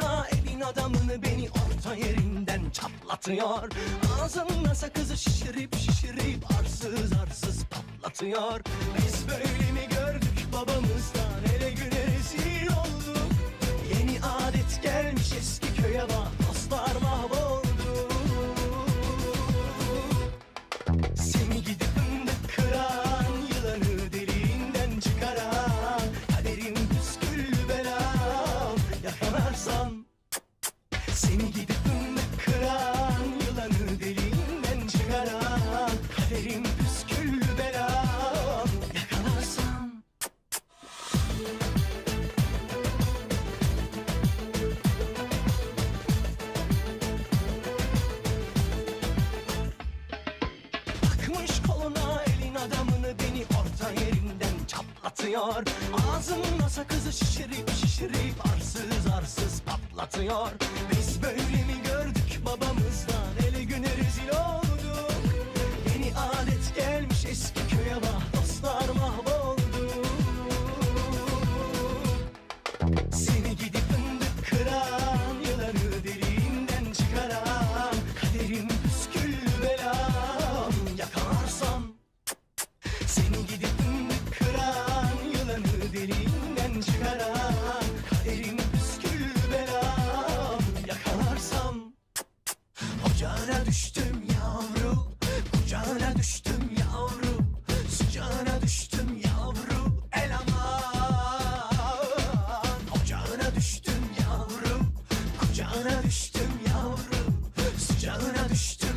koluna Evin adamını beni orta yerinden çatlatıyor. Ağzına sakızı şişirip şişirip arsız arsız patlatıyor. Biz böyle mi gördük babamızdan? Hele güne rezil olduk. Yeni adet gelmiş eski gidip kıran Yılanı deliğinden çıkaran Kaderim püsküllü belam Yakalarsam Takmış koluna elin adamını beni orta yerinden çatlatıyor. Ağzımla sakızı şişirip şişirip arsız arsız patlatıyor Kucağına düştüm yavru Kucağına düştüm yavru Sıcağına düştüm yavru El aman. Ocağına düştüm yavru Kucağına düştüm yavru Sıcağına düştüm